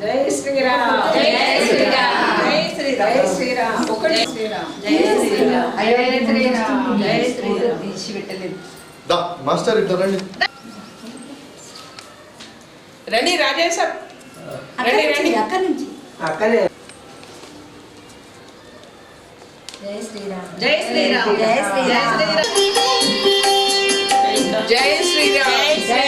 జై శ్రీరామ్ జై శ్రీరామ్ జై శ్రీరామ్ జై శ్రీరామ్ ఒకటి శ్రీరామ్ జై శ్రీరామ్ జై శ్రీరామ్ జై శ్రీరామ్ తీసి పెట్టలేదు దా మాస్టర్ ఇట్లా రండి రండి రాజేశ్ రండి రండి అక్కడి నుంచి అక్కడే జై శ్రీరామ్ జై శ్రీరామ్ జై శ్రీరామ్ జై శ్రీరామ్ జై శ్రీరామ్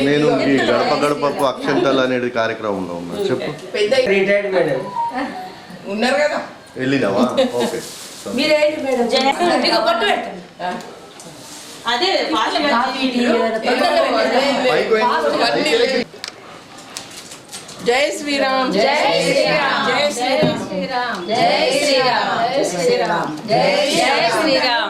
నేను ఈ గడప గడపకు అక్షంతలు అనేది కార్యక్రమంలో ఉన్నాను చెప్పు. ఉన్నారు వెళ్ళినావా? ఓకే. శ్రీరామ్. జయ శ్రీరామ్. జయ శ్రీరామ్. జయ శ్రీరామ్. జయ శ్రీరామ్. జయ శ్రీరామ్.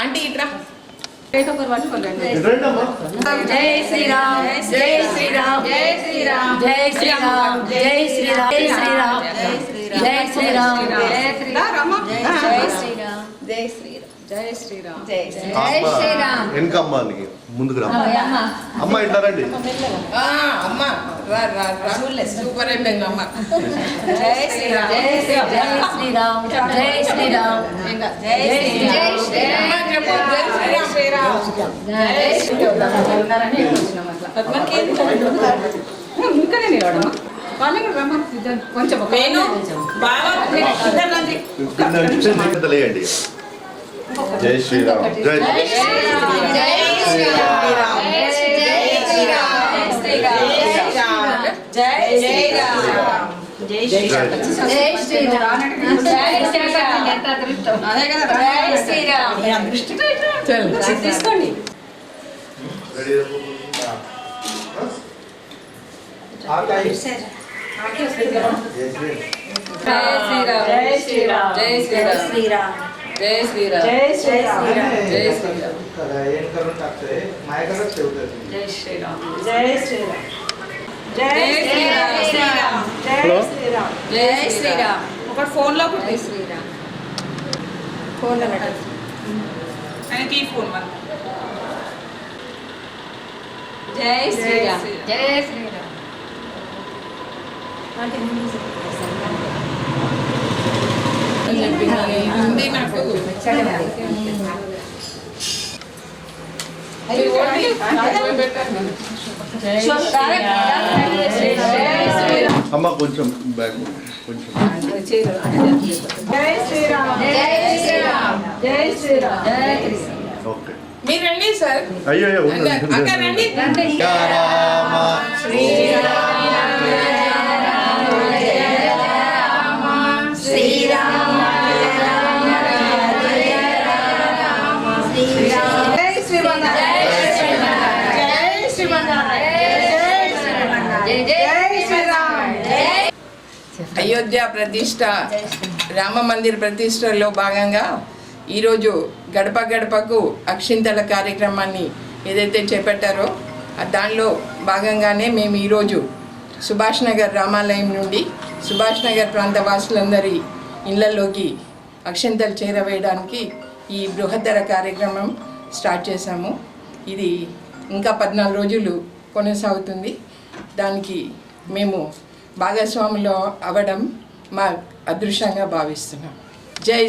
ఆంటీ ఇట్రా. రండి అమ్మా జై శ్రీరామ్ జై శ్రీరామ్ జై శ్రీరామ్ జై శ్రీరామ్ జై శ్రీరామ్ జై శ్రీరామ్ జై శ్రీరామ్ జై శ్రీరామ్. జై శ్రీరామ్ జై శ్రీరామ్ జై అమ్మ, శ్రీరామ్. వెనక అమ్మ నీకు ముందుకు రా. అమ్మ ఇట్లా రండి ఆ, అమ్మ. సూపర్ అయిపోయింది జై శ్రీరామ్. జై శ్రీరామ్. జై శ్రీరామ్ జై ఇంకా జై శ్రీరామ్. జై శ్రీరామ్. తీసుకోండి జై శ్రీరామ్ జై శ్రీరామ్ జై శ్రీరామ్ జై శ్రీరామ్ శ్రీరామ్ జై శ్రీరామ్ జై శ్రీరామ్ జై శ్రీరామ్ జై శ్రీరామ్ హలో జై శ్రీరామ్ ఒకటి ఫోన్లో జై శ్రీరామ్ ఫోన్లో ఆయనకి ఈ ఫోన్ వన్ జై శ్రీరామ్ జై శ్రీరామ్ ఉంది నాకు అది ఓడి పెట్టాను అమ్మ కొంచెం బ్యాక్. కొంచెం. జై శ్రీరామ్ జై శ్రీరామ్ జై శ్రీరామ్ జై శ్రీరామ్ ఓకే మీరు రండి. సార్ అయ్యో అక్క రండి ఉండండి. అయోధ్య ప్రతిష్ట రామ మందిర్ ప్రతిష్టలో భాగంగా ఈరోజు గడప గడపకు అక్షింతల కార్యక్రమాన్ని ఏదైతే చేపట్టారో దానిలో భాగంగానే మేము ఈరోజు సుభాష్ నగర్ రామాలయం నుండి సుభాష్ నగర్ ప్రాంత వాసులందరి ఇళ్ళలోకి అక్షంతలు చేరవేయడానికి ఈ బృహత్తర కార్యక్రమం స్టార్ట్ చేశాము. ఇది ఇంకా పద్నాలుగు రోజులు కొనసాగుతుంది. దానికి మేము భాగస్వాములు అవ్వడం మా అదృష్టంగా భావిస్తున్నాం.